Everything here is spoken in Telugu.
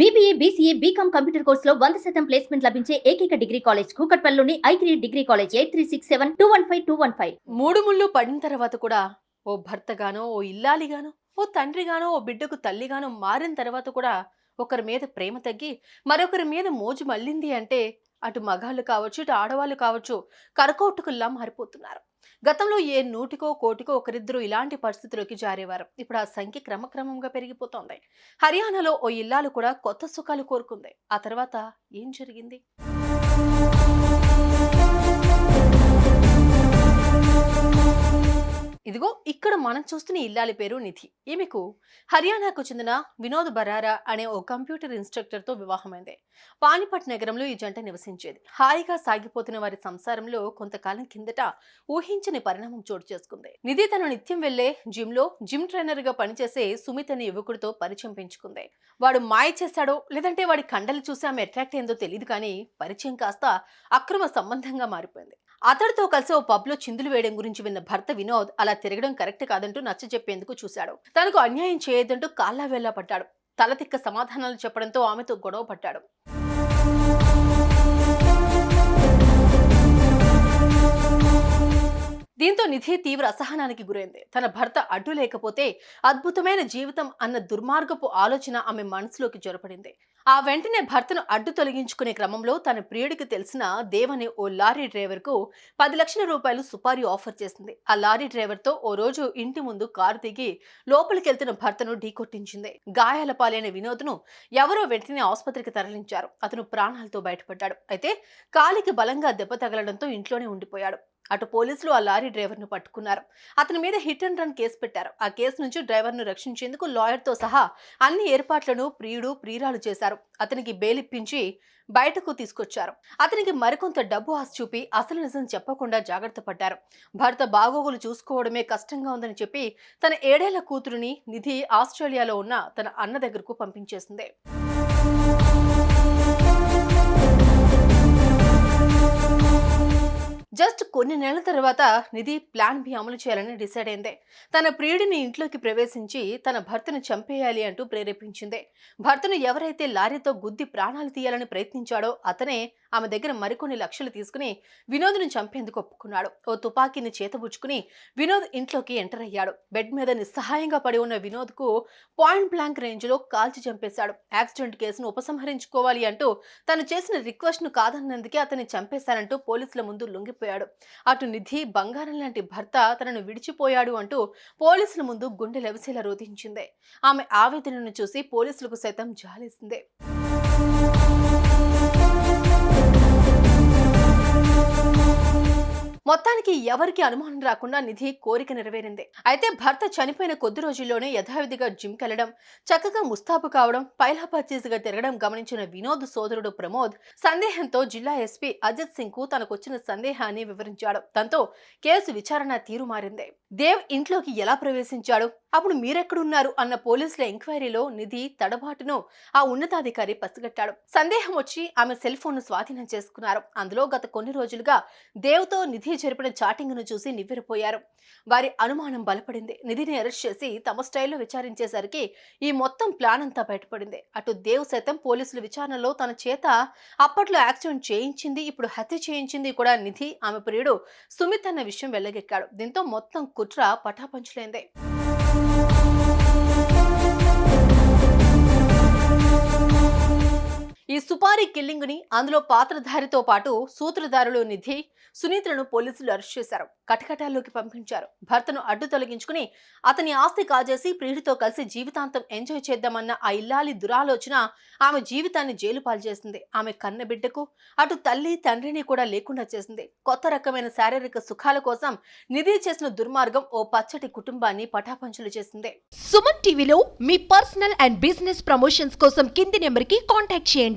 బీబీఏ బీసీఏ బీకామ్ కంప్యూటర్ కోర్సులో వంద శాతం ప్లేస్మెంట్ లభించే ఏకైక degree college కూకట్పల్లిలోని I three degree college eight three six seven two one five two one five మూడు ముళ్ళు పడిన తర్వాత కూడా ఓ భర్తగానో ఓ ఇల్లాలిగానో ఓ తండ్రిగానో ఓ బిడ్డకు తల్లిగానో మారిన తర్వాత కూడా ఒకరి మీద ప్రేమ తగ్గి మరొకరి మీద మోజు మళ్ళింది అంటే అటు మగాళ్ళు కావచ్చు ఇటు ఆడవాళ్ళు కావచ్చు కరకోటుకుల్లా మారిపోతున్నారు. గతంలో ఏ నూటికో కోటికో ఒకరిద్దరు ఇలాంటి పరిస్థితుల్లోకి జారేవారు. ఇప్పుడు ఆ సంఖ్య క్రమక్రమంగా పెరిగిపోతోంది. హర్యానాలో ఓ ఇల్లాలు కూడా కొత్త సుఖాలు కోరుకుంది. ఆ తర్వాత ఏం జరిగింది? ఇక్కడ మనం చూస్తున్న ఇల్లాలి పేరు నిధి. ఈమెకు హర్యానాకు చెందిన వినోద్ బరారా అనే ఓ కంప్యూటర్ ఇన్స్ట్రక్టర్తో వివాహమైంది. పానిపట్ నగరంలో ఈ జంట నివసించేది. హాయిగా సాగిపోతున్న వారి సంసారంలో కొంతకాలం కిందట ఊహించని పరిణామం చోటు చేసుకుంది. నిధి తను నిత్యం వెళ్ళే జిమ్లో జిమ్ ట్రైనర్గా పనిచేసే సుమిత్ అనే యువకుడితో పరిచయం పెంచుకుంది. వాడు మాయ చేశాడో లేదంటే వాడి కండలు చూసి ఆమె అట్రాక్ట్ అయిందో తెలియదు కానీ పరిచయం కాస్త అక్రమ సంబంధంగా మారిపోయింది. అతడితో కలిసి ఓ పబ్లో చిందులు వేయడం గురించి విన్న భర్త వినోద్ అలా తిరగడం కరెక్ట్ కాదంటూ నచ్చ చెప్పేందుకు చూశాడు. తనకు అన్యాయం చేయొద్దంటూ కాళ్ళ వేళ్ళ పడ్డాడు తలతిక్క సమాధానాలు చెప్పడంతో ఆమెతో గొడవ పడ్డాడు దీంతో నిధి తీవ్ర అసహనానికి గురైంది. తన భర్త అడ్డు లేకపోతే అద్భుతమైన జీవితం అన్న దుర్మార్గపు ఆలోచన ఆమె మనసులోకి జొరపడింది. ఆ వెంటనే భర్తను అడ్డు తొలగించుకునే క్రమంలో తన ప్రియుడికి తెలిసిన దేవని ఓ లారీ డ్రైవర్కు పది లక్షల రూపాయలు సుపారీ ఆఫర్ చేసింది. ఆ లారీ డ్రైవర్తో ఓ రోజు ఇంటి ముందు కారు దిగి లోపలికెళ్తున్న భర్తను ఢీకొట్టించింది. గాయాల పాలైన వినోద్ను ఎవరో వెంటనే ఆసుపత్రికి తరలించారు. అతను ప్రాణాలతో బయటపడ్డాడు. అయితే కాలికి బలంగా దెబ్బ తగలడంతో ఇంట్లోనే ఉండిపోయాడు. అటు పోలీసులు ఆ లారీ డ్రైవర్ను పట్టుకున్నారు. అతని మీద హిట్ అండ్ రన్ కేసు పెట్టారు. ఆ కేసు నుంచి డ్రైవర్ను రక్షించేందుకు లాయర్తో సహా అన్ని ఏర్పాట్లను ప్రియుడు ప్రియురాలు చేశారు. అతనికి బెయిల్ ఇప్పించి బయటకు తీసుకొచ్చారు. అతనికి మరికొంత డబ్బు ఆశ చూపి అసలు నిజం చెప్పకుండా జాగ్రత్త పడ్డారు. భర్త బాగోగులు చూసుకోవడమే కష్టంగా ఉందని చెప్పి తన ఏడేళ్ళ కూతురుని నిధి ఆస్ట్రేలియాలో ఉన్న తన అన్న దగ్గరకు పంపించేసింది. కొన్ని నెలల తర్వాత నిధి ప్లాన్ బి అమలు చేయాలని డిసైడ్ అయింది. తన ప్రియుడిని ఇంట్లోకి ప్రవేశించి తన భర్తను చంపేయాలి అంటూ ప్రేరేపించింది. భర్తను ఎవరైతే లారీతో గుద్ది ప్రాణాలు తీయాలని ప్రయత్నించాడో అతనే ఆమె దగ్గర మరికొన్ని లక్షలు తీసుకుని వినోద్ను చంపేందుకు ఒప్పుకున్నాడు. ఓ తుపాకీని చేతబుచ్చుకుని వినోద్ ఇంట్లోకి ఎంటర్ అయ్యాడు. బెడ్ మీద నిస్సహాయంగా పడి ఉన్న వినోద్కు పాయింట్ బ్లాంక్ రేంజ్లో కాల్చి చంపేశాడు. యాక్సిడెంట్ కేసును ఉపసంహరించుకోవాలి అంటూ తను చేసిన రిక్వెస్ట్ను కాదన్నందుకే అతన్ని చంపేశానంటూ పోలీసుల ముందు లొంగిపోయాడు. అటు నిధి బంగారం లాంటి భర్త తనను విడిచిపోయాడు అంటూ పోలీసుల ముందు గుండె లెవసేలా రోధించింది. ఆమె ఆవేదనను చూసి పోలీసులకు సైతం జాలేసింది. మొత్తానికి ఎవరికి అనుమానం రాకుండా నిధి కోరిక నెరవేరింది. అయితే భర్త చనిపోయిన కొద్ది రోజుల్లోనే యథావిధిగా జిమ్ కెళ్ళడం చక్కగా ముస్తాబు కావడం పైలా పర్చేస్గా తిరగడం గమనించిన వినోద్ సోదరుడు ప్రమోద్ సందేహంతో జిల్లా ఎస్పీ అజిత్ సింగ్కు తనకొచ్చిన సందేహాన్ని వివరించాడు. దాంతో కేసు విచారణ తీరు మారింది. దేవ్ ఇంట్లోకి ఎలా ప్రవేశించాడు? అప్పుడు మీరెక్కడున్నారు? అన్న పోలీసుల ఎంక్వైరీలో నిధి తడబాటును ఆ ఉన్నతాధికారి పసిగట్టాడు. సందేహం వచ్చి ఆమె సెల్ ఫోన్ను స్వాధీనం చేసుకున్నారు. అందులో గత కొన్ని రోజులుగా దేవ్తో నిధి జరిపిన చాటింగ్ను చూసి నివ్వెరపోయారు. వారి అనుమానం బలపడింది. నిధిని అరెస్ట్ చేసి తమ స్టైల్లో విచారించేసరికి ఈ మొత్తం ప్లాన్ అంతా బయటపడింది. అటు దేవ్ సైతం పోలీసుల విచారణలో తన చేత అప్పట్లో యాక్సిడెంట్ చేయించింది ఇప్పుడు హత్య చేయించింది కూడా నిధి. ఆమె ప్రియుడు సుమిత్ అన్న విషయం వెళ్ళగెక్కాడు దీంతో మొత్తం కుట్ర పటాపంచులైంది. కుమారి కిల్లింగుని అందులో పాత్రధారితో పాటు సూత్రధారులు నిధి సునీతలను పోలీసులు అరెస్ట్ చేశారు. కటకటాల్లోకి పంపించారు. భర్తను అడ్డు తొలగించుకుని అతని ఆస్తి కాజేసి ప్రియుడితో కలిసి జీవితాంతం ఎంజాయ్ చేద్దామన్న ఆ ఇల్లాలి దురాలోచన ఆమె జీవితాన్ని జైలు పాలు చేసింది. ఆమె కన్న బిడ్డకు అటు తల్లి తండ్రిని కూడా లేకుండా చేసింది. కొత్త రకమైన శారీరక సుఖాల కోసం నిధి చేసిన దుర్మార్గం ఓ పచ్చటి కుటుంబాన్ని పటాపంచులు చేసింది. సుమన్ టీవీలో మీ పర్సనల్ అండ్ బిజినెస్ ప్రమోషన్స్ కోసం కింది నెంబర్కి కాంటాక్ట్ చేయండి.